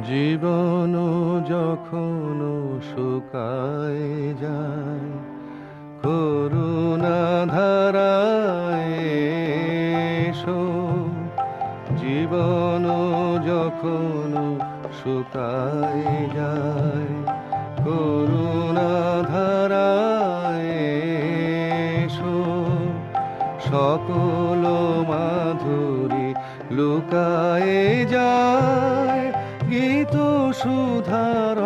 জীবন যখন শুকায় যায়, করুণা ধারায় জীবন যখন শুকায় যায়, করুণা ধারায় সকল মাধুরী লুকায়ে যায় গীত সুধার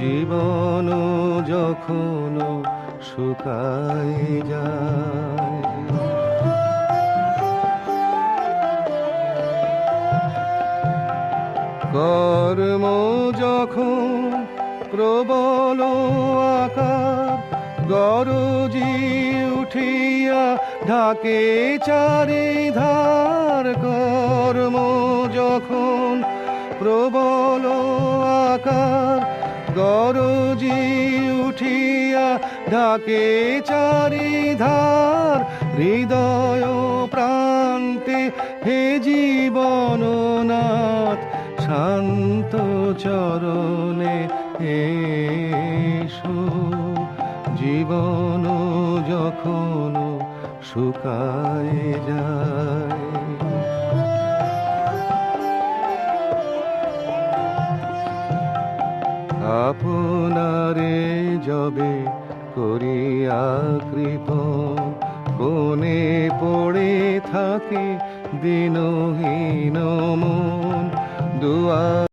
জীবন যখন শুকায় যায়। কর্ম যখন প্রবল আকার গরজি উঠিয়া ঢাকে চারিধার কর্ম যখন প্রবল আকার, গরজি উঠিয়া ঢাকে চারিধার, হৃদয় প্রান্তে হে জীবননাথ, শান্ত চরণে এসো। জীবন যখন শুকায় যায়। আপনারে যবে করিয়া কৃপণ কোনে পড়ে থাকে দিনহীন মন দুয়া